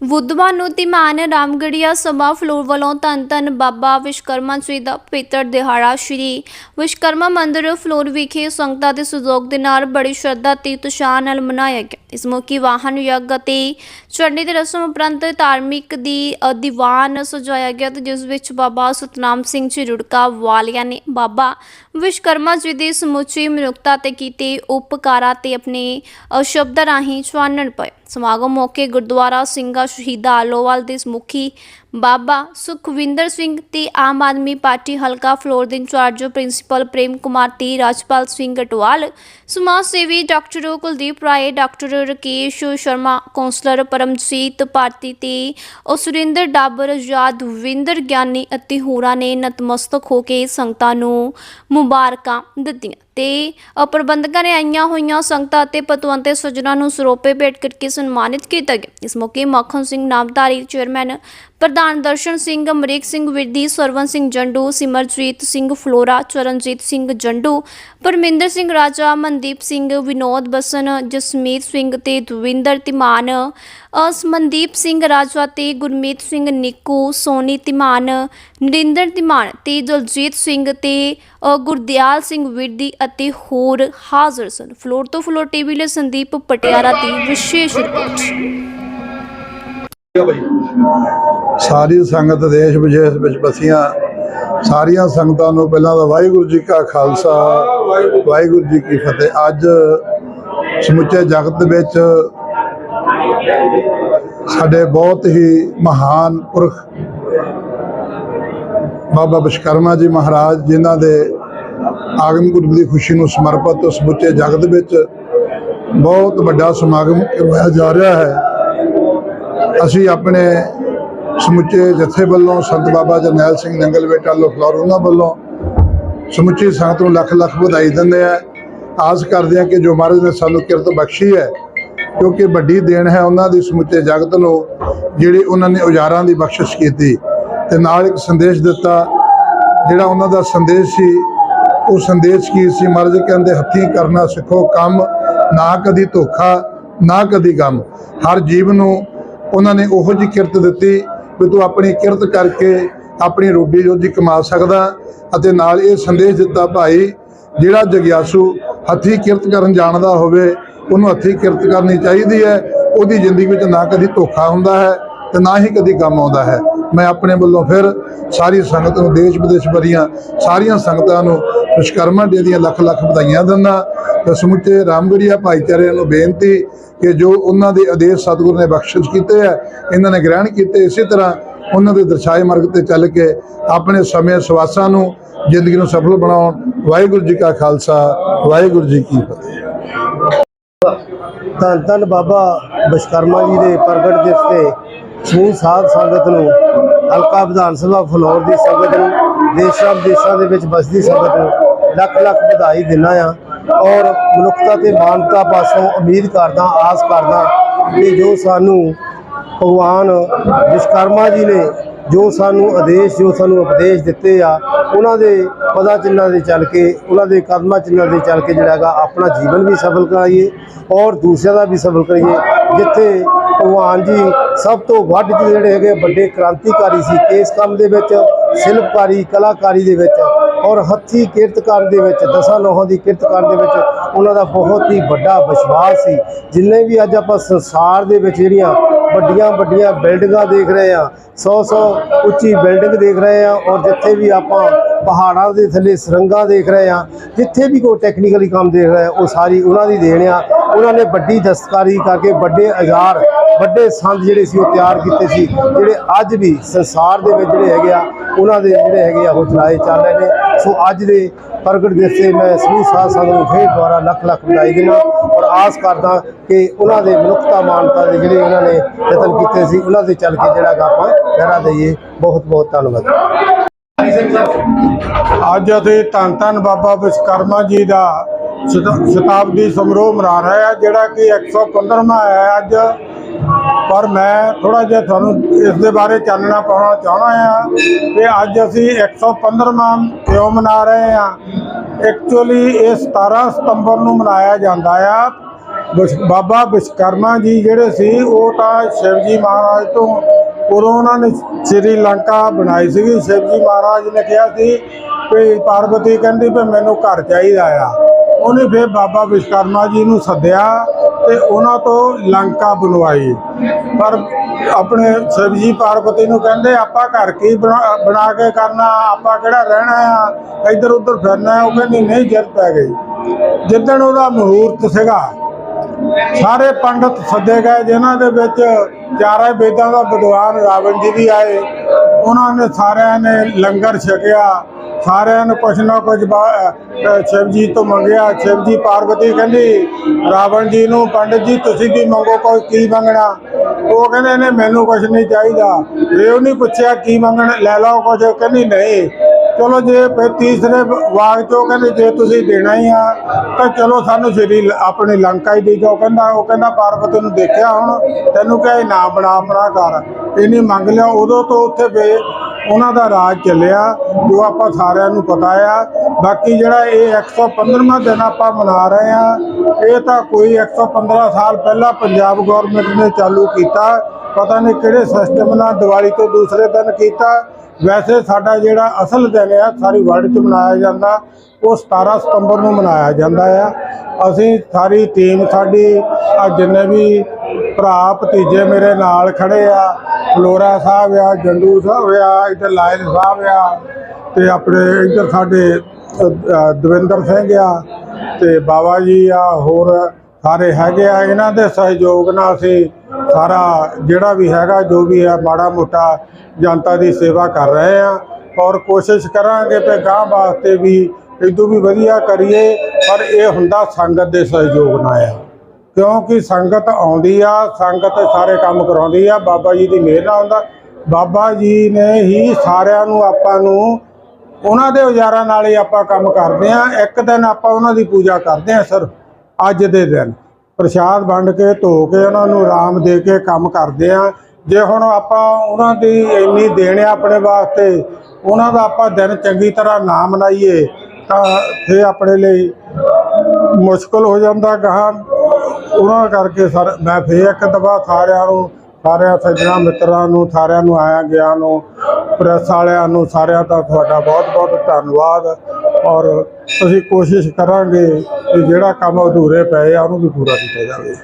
ਬੁੱਧਵਾਰ ਨੂੰ ਧੀਮਾਨ ਰਾਮਗੜੀਆ ਸਭਾ ਫਲੋਰ ਵੱਲੋਂ ਧੰਨ ਧੰਨ ਬਾਬਾ ਵਿਸ਼ਕਰਮਾ ਜੀ ਦਾ ਪਵਿੱਤਰ ਦਿਹਾੜਾ। ਸ਼੍ਰੀ ਵਿਸ਼ਕਰਮਾ ਮੰਦਿਰ ਫਲੋਰ ਵਿਖੇ ਸੰਗਤਾਂ ਦੇ ਸਹਿਯੋਗ ਦੇ ਨਾਲ ਬੜੀ ਸ਼ਰਧਾ ਤੇ ਉਤਸ਼ਾਹ ਨਾਲ ਮਨਾਇਆ ਗਿਆ। ਇਸ ਮੌਕੇ ਵਾਹਨ ਯੱਗ ਅਤੇ ਚੜ੍ਹਨੀ ਦੀ ਰਸਮ ਉਪਰੰਤ ਧਾਰਮਿਕ ਦੀ ਦੀਵਾਨ ਸਜਾਇਆ ਗਿਆ ਤੇ ਜਿਸ ਵਿੱਚ ਬਾਬਾ ਸਤਨਾਮ ਸਿੰਘ ਜੀ ਰੁੜਕਾ ਵਾਲਿਆਂ ਨੇ ਬਾਬਾ ਵਿਸ਼ਕਰਮਾ ਜੀ ਦੀ ਸਮੁੱਚੀ ਮਨੁੱਖਤਾ ਤੇ ਕੀਤੇ ਉਪਕਾਰਾਂ ਤੇ ਆਪਣੇ ਅ, ਸ਼ਬਦਾਂ ਰਾਹੀਂ ਚਾਨਣ ਪਏ। ਸਮਾਗਮ ਮੌਕੇ ਗੁਰਦੁਆਰਾ ਸਿੰਘਾ ਸ਼ਹੀਦਾ ਆਲੋਵਾਲ ਦੇ ਮੁਖੀ ਬਾਬਾ ਸੁਖਵਿੰਦਰ ਸਿੰਘ ਤੇ ਆਮ ਆਦਮੀ ਪਾਰਟੀ ਹਲਕਾ ਫਲੋਰ ਦੇ in charge principal Prem Kumar ਤੇ ਰਾਜਪਾਲ ਸਿੰਘ ਅਟਵਾਲ ਸਮਾਜ ਸੇਵੀ doctor Kuldeep Rai, doctor Rakesh Sharma, councillor Paramjit Bharti ਤੇ ਉਹ ਸੁਰਿੰਦਰ ਡਾਬਰ, ਯਾਦਵਿੰਦਰ ਗਿਆਨੀ ਅਤੇ ਹੋਰਾਂ ਨੇ ਨਤਮਸਤਕ ਹੋ ਕੇ ਸੰਗਤਾਂ ਨੂੰ ਮੁਬਾਰਕਾਂ ਦਿੱਤੀਆਂ ਤੇ ਪ੍ਰਬੰਧਕਾਂ ਨੇ ਆਈਆਂ ਹੋਈਆਂ ਸੰਗਤਾਂ ਅਤੇ ਪਤਵੰਤੇ ਸੱਜਣਾ ਨੂੰ ਸਰੋਪੇ ਭੇਟ ਕਰਕੇ ਸਨਮਾਨਿਤ ਕੀਤਾ ਗਿਆ। ਇਸ ਮੌਕੇ ਮੱਖਣ ਸਿੰਘ ਨਾਮਧਾਰੀ ਚੇਅਰਮੈਨ ਪ੍ਰਧਾਨ ਦਰਸ਼ਨ ਸਿੰਘ, ਅਮਰੀਕ ਸਿੰਘ ਵਿਰਦੀ ਸਰਵਨ ਸਿੰਘ ਜੰਡੂ, ਸਿਮਰਜੀਤ ਸਿੰਘ ਫਲੋਰਾ, ਚਰਨਜੀਤ ਸਿੰਘ ਜੰਡੂ, ਪਰਮਿੰਦਰ ਸਿੰਘ ਰਾਜਾ, ਮਨਦੀਪ ਸਿੰਘ, ਵਿਨੋਦ ਬਸਨ, ਜਸਮੀਤ ਸਿੰਘ ਤੇ ਦਵਿੰਦਰ ਤਿਮਾਨ, ਅਸਮਨਦੀਪ ਸਿੰਘ ਰਾਜਾ ਤੇ ਗੁਰਮੀਤ ਸਿੰਘ ਨਿੱਕੂ, ਸੋਨੀ ਤਿਮਾਨ, ਨਰਿੰਦਰ ਤਿਮਾਨ ਤੇ ਦਲਜੀਤ ਸਿੰਘ ਤੇ ਗੁਰਦਿਆਲ ਸਿੰਘ ਵਿਰਦੀ ਅਤੇ ਹੋਰ ਹਾਜ਼ਰ ਸਨ। ਫਲੋਰ ਤੋਂ ਫਲੋਰ ਟੀਵੀ ਲਈ ਸੰਦੀਪ ਪਟਿਆਲਾ ਦੀ ਵਿਸ਼ੇਸ਼ ਰਿਪੋਰਟ। ਸਾਰੀ ਸੰਗਤ ਦੇਸ਼ ਵਿਦੇਸ਼ ਵਿੱਚ ਬਸੀਆਂ। ਸਾਰੀਆਂ ਸੰਗਤਾਂ ਨੂੰ ਪਹਿਲਾਂ ਤਾਂ ਵਾਹਿਗੁਰੂ ਜੀ ਕਾ ਖਾਲਸਾ, ਵਾਹਿਗੁਰੂ ਜੀ ਕੀ ਫਤਿਹ। ਅੱਜ ਸਮੁੱਚੇ ਜਗਤ ਵਿੱਚ ਸਾਡੇ ਬਹੁਤ ਹੀ ਮਹਾਨ ਪੁਰਖ ਬਾਬਾ ਵਿਸ਼ਕਰਮਾ ਜੀ ਮਹਾਰਾਜ, ਜਿਨ੍ਹਾਂ ਦੇ ਆਗਮ ਗੁਰੂ ਦੀ ਖੁਸ਼ੀ ਨੂੰ ਸਮਰਪਿਤ ਸਮੁੱਚੇ ਜਗਤ ਵਿੱਚ ਬਹੁਤ ਵੱਡਾ ਸਮਾਗਮ ਕਰਵਾਇਆ ਜਾ ਰਿਹਾ ਹੈ। ਅਸੀਂ ਆਪਣੇ ਸਮੁੱਚੇ ਜਥੇ ਵੱਲੋਂ ਸੰਤ ਬਾਬਾ ਜਰਨੈਲ ਸਿੰਘ ਨੰਗਲ ਬੇਟਾ ਲੋਫਲੌਰ ਉਹਨਾਂ ਵੱਲੋਂ ਸਮੁੱਚੀ ਸੰਗਤ ਨੂੰ ਲੱਖ ਲੱਖ ਵਧਾਈ ਦਿੰਦੇ ਆ। ਆਸ ਕਰਦੇ ਆ ਕਿ ਜੋ ਮਹਾਰਾਜ ਨੇ ਸਾਨੂੰ ਕਿਰਤ ਬਖਸ਼ੀ ਹੈ, ਕਿਉਂਕਿ ਵੱਡੀ ਦੇਣ ਹੈ ਉਹਨਾਂ ਦੀ ਸਮੁੱਚੇ ਜਗਤ ਨੂੰ, ਜਿਹੜੀ ਉਹਨਾਂ ਨੇ ਔਜ਼ਾਰਾਂ ਦੀ ਬਖਸ਼ਿਸ਼ ਕੀਤੀ। ਤੇ ਨਾਲ ਇੱਕ ਸੰਦੇਸ਼ ਦਿੱਤਾ, ਜਿਹੜਾ ਉਹਨਾਂ ਦਾ ਸੰਦੇਸ਼ ਸੀ, ਉਹ ਸੰਦੇਸ਼ ਕੀ ਸੀ? ਮਹਾਰਾਜ ਕਹਿੰਦੇ, ਹੱਥੀਂ ਕਰਨਾ ਸਿੱਖੋ ਕੰਮ, ਨਾ ਕਦੀ ਧੋਖਾ, ਨਾ ਕਦੀ ਗਮ। ਹਰ ਜੀਵ ਨੂੰ ਉਹਨਾਂ ਨੇ ਉਹੋ ਜੀ ਕਿਰਤ ਦਿੱਤੀ ਵੀ ਤੂੰ ਆਪਣੀ ਕਿਰਤ ਕਰਕੇ ਆਪਣੀ ਰੋਟੀ ਰੋਜੀ ਕਮਾ ਸਕਦਾ ਅਤੇ ਨਾਲ ਇਹ ਸੰਦੇਸ਼ ਦਿੱਤਾ ਭਾਈ, ਜਿਹੜਾ ਜਗਿਆਸੂ ਹੱਥੀਂ ਕਿਰਤ ਕਰਨ ਜਾਣਦਾ ਹੋਵੇ, ਉਹਨੂੰ ਹੱਥੀਂ ਕਿਰਤ ਕਰਨੀ ਚਾਹੀਦੀ ਹੈ, ਉਹਦੀ ਜ਼ਿੰਦਗੀ ਵਿੱਚ ਨਾ ਕਦੀ ਧੋਖਾ ਹੁੰਦਾ ਹੈ ਤੇ ਨਾ ਹੀ ਕਦੀ ਕੰਮ ਆਉਂਦਾ ਹੈ। ਮੈਂ ਆਪਣੇ ਵੱਲੋਂ ਫਿਰ ਸਾਰੀ ਸੰਗਤ ਨੂੰ ਦੇਸ਼ ਵਿਦੇਸ਼ ਭਰੀਆਂ ਸਾਰੀਆਂ ਸੰਗਤਾਂ ਨੂੰ ਵਿਸ਼ਕਰਮਾ ਡੇ ਦੀਆਂ ਲੱਖ ਲੱਖ ਵਧਾਈਆਂ ਦਿੰਦਾ। ਤਾਂ ਸਮੁੱਚੇ ਰਾਮਗੜੀਆ ਭਾਈਚਾਰੇ ਨੂੰ ਬੇਨਤੀ ਕਿ ਜੋ ਉਹਨਾਂ ਦੇ ਆਦੇਸ਼ ਸਤਿਗੁਰੂ ਨੇ ਬਖਸ਼ਿਸ਼ ਕੀਤੇ ਹੈ ਇਹਨਾਂ ਨੇ ਗ੍ਰਹਿਣ ਕੀਤੇ, ਇਸੇ ਤਰ੍ਹਾਂ ਉਹਨਾਂ ਦੇ ਦਰਸਾਏ ਮਾਰਗ ਤੇ ਚੱਲ ਕੇ ਆਪਣੇ ਸਮੇਂ ਸਵਾਸਾਂ ਨੂੰ ਜ਼ਿੰਦਗੀ ਨੂੰ ਸਫਲ ਬਣਾਉਣ। ਵਾਹਿਗੁਰੂ ਜੀ ਕਾ ਖਾਲਸਾ, ਵਾਹਿਗੁਰੂ ਜੀ ਕੀ ਫਤਿਹ। ਧੰਨ ਧੰਨ ਬਾਬਾ ਵਿਸ਼ਕਰਮਾ ਜੀ ਦੇ ਪ੍ਰਗਟ ਦਿਵਸ ਤੇ ਸਮੂਹ ਸਾਧ ਸੰਗਤ ਨੂੰ ਹਲਕਾ ਵਿਧਾਨ ਸਭਾ ਫਲੋਰ ਦੀ ਸੰਗਤ ਨੂੰ, ਦੇਸ਼ਾਂ ਵਿਦੇਸ਼ਾਂ ਦੇ ਵਿੱਚ ਵਸਦੀ ਸੰਗਤ ਨੂੰ ਲੱਖ ਲੱਖ ਵਧਾਈ ਦਿੰਦਾ ਆ ਔਰ ਮਨੁੱਖਤਾ ਤੇ ਮਾਨਵਤਾ ਪਾਸੋਂ ਉਮੀਦ ਕਰਦਾ, ਆਸ ਕਰਦਾ ਕਿ ਜੋ ਸਾਨੂੰ ਭਗਵਾਨ ਵਿਸ਼ਕਰਮਾ ਜੀ ਨੇ ਜੋ ਸਾਨੂੰ ਆਦੇਸ਼, ਜੋ ਸਾਨੂੰ ਉਪਦੇਸ਼ ਦਿੱਤੇ ਆ, ਉਹਨਾਂ ਦੇ ਪਦਾ ਚਿੰਨਾਂ ਦੇ ਚੱਲ ਕੇ, ਉਹਨਾਂ ਦੇ ਕਦਮਾਂ ਚਿੰਨਾਂ ਦੇ ਚੱਲ ਕੇ ਜਿਹੜਾ ਹੈਗਾ, ਆਪਣਾ ਜੀਵਨ ਵੀ ਸਫਲ ਕਰਾਈਏ ਔਰ ਦੂਸਰਿਆਂ ਦਾ ਵੀ ਸਫਲ ਕਰਾਈਏ ਜਿੱਥੇ ਭਗਵਾਨ ਜੀ ਸਭ ਤੋਂ ਵੱਧ ਜਿਹੜੇ ਹੈਗੇ ਵੱਡੇ ਕ੍ਰਾਂਤੀਕਾਰੀ ਸੀ ਇਸ ਕੰਮ ਦੇ ਵਿੱਚ ਸ਼ਿਲਪਕਾਰੀ, ਕਲਾਕਾਰੀ ਦੇ ਵਿੱਚ ਔਰ ਹੱਥੀ ਕਿਰਤ ਕਰਨ ਦੇ ਵਿੱਚ, ਦਸਾਂ ਨੋਹਾਂ ਦੀ ਕਿਰਤ ਕਰਨ ਦੇ ਵਿੱਚ ਉਹਨਾਂ ਦਾ ਬਹੁਤ ਹੀ ਵੱਡਾ ਵਿਸ਼ਵਾਸ ਸੀ। ਜਿੰਨੇ ਵੀ ਅੱਜ ਆਪਾਂ ਸੰਸਾਰ ਦੇ ਵਿੱਚ ਜਿਹੜੀਆਂ ਵੱਡੀਆਂ ਵੱਡੀਆਂ ਬਿਲਡਿੰਗਾਂ ਦੇਖ ਰਹੇ ਆ 100 100 ਉੱਚੀ ਬਿਲਡਿੰਗ ਦੇਖ ਰਹੇ ਆ ਔਰ ਜਿੱਥੇ ਵੀ ਆਪਾਂ ਪਹਾੜਾਂ ਦੇ ਥੱਲੇ ਸੁਰੰਗਾਂ ਦੇਖ ਰਹੇ ਆ ਜਿੱਥੇ ਵੀ ਕੋਈ ਟੈਕਨੀਕਲੀ ਕੰਮ ਦੇਖ ਰਹੇ ਆ ਉਹ ਸਾਰੀ ਉਹਨਾਂ ਦੀ ਦੇਣ ਆ। ਉਹਨਾਂ ਨੇ ਵੱਡੀ ਦਸਤਕਾਰੀ ਕਰਕੇ ਵੱਡੇ ਔਜ਼ਾਰ ਵੱਡੇ ਸੰਦ ਜਿਹੜੇ ਸੀ ਉਹ ਤਿਆਰ ਕੀਤੇ ਸੀ, ਜਿਹੜੇ ਅੱਜ ਵੀ ਸੰਸਾਰ ਦੇ ਵਿੱਚ ਜਿਹੜੇ ਹੈਗੇ ਆ, ਉਹਨਾਂ ਦੇ ਜਿਹੜੇ ਹੈਗੇ ਆ ਉਹ ਚਲਾਏ ਚੱਲ ਰਹੇ ਨੇ। ਸੋ ਅੱਜ ਦੇ ਪ੍ਰਗਟ ਦਿਵਸ ਤੇ ਮੈਂ ਸਮੂਹ ਸਾਧ ਸੰਗਤ ਨੂੰ ਫੇਰ ਦੁਆਰਾ ਲੱਖ ਲੱਖ ਵਧਾਈ ਦਿੰਦਾ ਔਰ ਆਸ ਕਰਦਾ ਕਿ ਉਹਨਾਂ ਦੇ ਮਨੁੱਖਤਾ ਮਾਨਤਾ ਦੇ ਜਿਹੜੇ ਉਹਨਾਂ ਨੇ ਯਤਨ ਕੀਤੇ ਸੀ, ਉਹਨਾਂ ਦੇ ਚੱਲ ਕੇ ਜਿਹੜਾ ਗਾ ਆਪਾਂ ਪਹਿਰਾ ਦਈਏ। ਬਹੁਤ ਬਹੁਤ ਧੰਨਵਾਦ। ਅੱਜ ਅਸੀਂ ਧੰਨ ਧੰਨ ਬਾਬਾ ਵਿਸ਼ਕਰਮਾ ਜੀ ਦਾ ਸ਼ਤਾਬਦੀ ਸਮਾਰੋਹ ਮਨਾ ਰਹੇ ਆ ਜਿਹੜਾ ਕਿ 115ਵਾਂ ਹੈ ਅੱਜ। ਪਰ ਮੈਂ ਥੋੜਾ ਜਿਹਾ ਤੁਹਾਨੂੰ ਇਸ ਦੇ ਬਾਰੇ ਚਾਨਣਾ ਪਾਉਣਾ ਚਾਹਣਾ ਆ ਕਿ ਅੱਜ ਅਸੀਂ 115ਵਾਂ ਕਿਉਂ ਮਨਾ ਰਹੇ ਆ ਐਕਚੁਅਲੀ ਇਹ 17 ਸਤੰਬਰ ਨੂੰ ਮਨਾਇਆ ਜਾਂਦਾ ਆ। ਵਿਸ਼- ਬਾਬਾ ਵਿਸ਼ਕਰਮਾ ਜੀ ਜਿਹੜੇ ਸੀ, ਉਹ ਤਾਂ ਸ਼ਿਵਜੀ ਮਹਾਰਾਜ ਤੋਂ ਉਦੋਂ ਉਹਨਾਂ ਨੇ ਸ੍ਰੀ ਲੰਕਾ ਬਣਾਈ ਸੀਗੀ। ਸ਼ਿਵਜੀ ਮਹਾਰਾਜ ਨੇ ਕਿਹਾ ਸੀ ਕਿ ਪਾਰਵਤੀ ਕਹਿੰਦੀ ਵੀ ਮੈਨੂੰ ਘਰ ਚਾਹੀਦਾ ਆ। ਉਹਨੇ ਫਿਰ ਬਾਬਾ ਵਿਸ਼ਕਰਮਾ ਜੀ ਨੂੰ ਸੱਦਿਆ ਤੇ ਉਹਨਾਂ ਤੋਂ ਲੰਕਾ ਬਣਵਾਈ ਪਰ ਆਪਣੇ ਸ਼ਿਵਜੀ ਪਾਰਵਤੀ ਨੂੰ ਕਹਿੰਦੇ, ਆਪਾਂ ਘਰ ਕੀ ਬਣਾ ਬਣਾ ਕੇ ਕਰਨਾ? ਆਪਾਂ ਕਿਹੜਾ ਰਹਿਣਾ ਆ? ਇੱਧਰ ਉੱਧਰ ਫਿਰਨਾ ਉਹ ਕਹਿੰਦੀ, ਨਹੀਂ, ਜਿੱਦ ਪੈ ਗਈ। ਜਿੱਦਣ ਉਹਦਾ ਮਹੂਰਤ ਸੀਗਾ, ਸਾਰੇ ਪੰਡਤ ਸੱਦੇ ਗਏ, ਜਿਨ੍ਹਾਂ ਦੇ ਵਿੱਚ ਚਾਰੇ ਵੇਦਾਂ ਦਾ ਵਿਦਵਾਨ ਰਾਵਣ ਜੀ ਵੀ ਆਏ। ਉਹਨਾਂ ਨੇ ਸਾਰਿਆਂ ਨੇ ਲੰਗਰ ਛਕਿਆ। ਸਾਰਿਆਂ ਨੂੰ ਕੁਛ ਨਾ ਕੁਛ ਬਾ- ਅਹ ਸ਼ਿਵ ਜੀ ਤੋਂ ਮੰਗਿਆ। ਸ਼ਿਵ ਜੀ ਪਾਰਵਤੀ ਕਹਿੰਦੀ, ਰਾਵਣ ਜੀ ਨੂੰ, ਪੰਡਤ ਜੀ, ਤੁਸੀਂ ਕੀ ਮੰਗੋ, ਕੋਈ ਕੀ ਮੰਗਣਾ? ਉਹ ਕਹਿੰਦੇ ਨੇ ਮੈਨੂੰ ਕੁਛ ਨਹੀਂ ਚਾਹੀਦਾ। ਇਹ ਉਹ ਨਹੀਂ ਪੁੱਛਿਆ, ਕੀ ਮੰਗਣ, ਲੈ ਲਓ ਕੁਛ। ਕਹਿੰਦੀ, ਨਹੀਂ। ਚਲੋ ਜੇ ਫਿਰ ਤੀਸਰੇ ਵਾਰ ਚੋਂ ਕਹਿੰਦੇ, ਜੇ ਤੁਸੀਂ ਦੇਣਾ ਹੀ ਆ, ਤਾਂ ਚਲੋ ਸਾਨੂੰ ਸ਼੍ਰੀ ਲ- ਆਪਣੀ ਲੰਕਾ ਹੀ ਦੇ ਜਾਓ। ਕਹਿੰਦਾ, ਉਹ ਕਹਿੰਦਾ, ਪਾਰਵਤੀ ਨੂੰ ਦੇਖਿਆ ਹੁਣ, ਤੈਨੂੰ ਕਿਹਾ ਇਹ ਨਾ ਬਣਾ, ਆਪਣਾ ਘਰ। ਇਹਨੇ ਮੰਗ ਲਿਆ। ਉਦੋਂ ਤੋਂ ਉੱਥੇ ਵੇ ਉਹਨਾਂ ਦਾ ਰਾਜ ਚੱਲਿਆ, ਜੋ ਆਪਾਂ ਸਾਰਿਆਂ ਨੂੰ ਪਤਾ ਆ। ਬਾਕੀ ਜਿਹੜਾ ਇਹ 115ਵਾਂ ਦਿਨ ਆਪਾਂ ਮਨਾ ਰਹੇ ਆ, ਇਹ ਤਾਂ ਕੋਈ 115 ਸਾਲ ਪਹਿਲਾਂ ਪੰਜਾਬ ਗਵਰਨਮੈਂਟ ਨੇ ਚਾਲੂ ਕੀਤਾ। ਪਤਾ ਨਹੀਂ ਕਿਹੜੇ ਸਿਸਟਮ ਨਾਲ ਦੀਵਾਲੀ ਤੋਂ ਦੂਸਰੇ ਦਿਨ ਕੀਤਾ। ਵੈਸੇ ਸਾਡਾ ਜਿਹੜਾ ਅਸਲ ਦਿਨ ਆ, ਸਾਰੀ ਵਰਲਡ 'ਚ ਮਨਾਇਆ ਜਾਂਦਾ। ਉਹ 17 ਸਤੰਬਰ ਨੂੰ ਮਨਾਇਆ ਜਾਂਦਾ ਆ। ਅਸੀਂ ਸਾਰੀ ਟੀਮ ਸਾਡੀ ਆ ਜਿੰਨੇ ਵੀ ਭਰਾ ਭਤੀਜੇ ਮੇਰੇ ਨਾਲ ਖੜੇ ਆ, ਫਲੋਰਾ ਸਾਹਿਬ ਆ, ਜੰਡੂ ਸਾਹਿਬ ਆ, ਇੱਧਰ ਲਾਇਲ ਸਾਹਿਬ ਆ, ਤੇ ਆਪਣੇ ਇੱਧਰ ਸਾਡੇ ਦਵਿੰਦਰ ਸਿੰਘ ਆ, ਤੇ ਬਾਬਾ ਜੀ ਆ, ਹੋਰ ਸਾਰੇ ਹੈਗੇ ਆ, ਇਹਨਾਂ ਦੇ ਸਹਿਯੋਗ ਨਾਲ ਅਸੀਂ ਸਾਰਾ ਜਿਹੜਾ ਵੀ ਹੈਗਾ, ਜੋ ਵੀ ਹੈ, ਮਾੜਾ ਮੋਟਾ ਜਨਤਾ ਦੀ ਸੇਵਾ ਕਰ ਰਹੇ ਆ, ਔਰ ਕੋਸ਼ਿਸ਼ ਕਰਾਂਗੇ ਕਿ ਗਾਂ ਵਾਸਤੇ ਵੀ ਇਦੋਂ ਵੀ ਵਧੀਆ ਕਰੀਏ, ਪਰ ਇਹ ਹੁੰਦਾ ਸੰਗਤ ਦੇ ਸਹਿਯੋਗ ਨਾਲ ਆ। ਕਿਉਂਕਿ ਸੰਗਤ ਆਉਂਦੀ ਆ, ਸੰਗਤ ਸਾਰੇ ਕੰਮ ਕਰਾਉਂਦੀ ਆ, ਬਾਬਾ ਜੀ ਦੀ ਮਿਹਰ ਨਾਲ ਹੁੰਦਾ। ਬਾਬਾ ਜੀ ਨੇ ਹੀ ਸਾਰਿਆਂ ਨੂੰ ਆਪਾਂ ਨੂੰ, ਉਹਨਾਂ ਦੇ ਉਜਾਰਾਂ ਨਾਲ ਹੀ ਆਪਾਂ ਕੰਮ ਕਰਦੇ ਆ। ਇੱਕ ਦਿਨ ਆਪਾਂ ਉਹਨਾਂ ਦੀ ਪੂਜਾ ਕਰਦੇ ਆ ਸਰ ਅੱਜ ਦੇ ਦਿਨ। ਪ੍ਰਸ਼ਾਦ ਵੰਡ ਕੇ, ਧੋ ਕੇ, ਉਹਨਾਂ ਨੂੰ ਆਰਾਮ ਦੇ ਕੇ ਕੰਮ ਕਰਦੇ ਆ। ਜੇ ਹੁਣ ਆਪਾਂ ਉਹਨਾਂ ਦੀ ਇੰਨੀ ਦੇਣ ਆ ਆਪਣੇ ਵਾਸਤੇ, ਉਹਨਾਂ ਦਾ ਆਪਾਂ ਦਿਨ ਚੰਗੀ ਤਰ੍ਹਾਂ ਨਾ ਮਨਾਈਏ, ਤਾਂ ਫੇ ਆਪਣੇ ਲਈ ਮੁਸ਼ਕਲ ਹੋ ਜਾਂਦਾ ਗਾਹਾਂ। ਉਹਨਾਂ ਕਰਕੇ ਸਰ, ਮੈਂ ਫੇਰ ਇੱਕ ਦਫਾ ਸਾਰਿਆਂ ਨੂੰ, ਸਾਰਿਆਂ ਸੱਜਣਾ ਮਿੱਤਰਾਂ ਨੂੰ, ਸਾਰਿਆਂ ਨੂੰ ਆਇਆ ਗਿਆ ਨੂੰ, ਪ੍ਰੈਸ ਵਾਲਿਆਂ ਨੂੰ, ਸਾਰਿਆਂ ਦਾ ਤੁਹਾਡਾ ਬਹੁਤ ਬਹੁਤ ਧੰਨਵਾਦ। ਔਰ ਅਸੀਂ ਕੋਸ਼ਿਸ਼ ਕਰਾਂਗੇ ਕਿ ਜਿਹੜਾ ਕੰਮ ਅਧੂਰੇ ਪਏ ਆ, ਉਹਨੂੰ ਵੀ ਪੂਰਾ ਕੀਤਾ ਜਾਵੇ।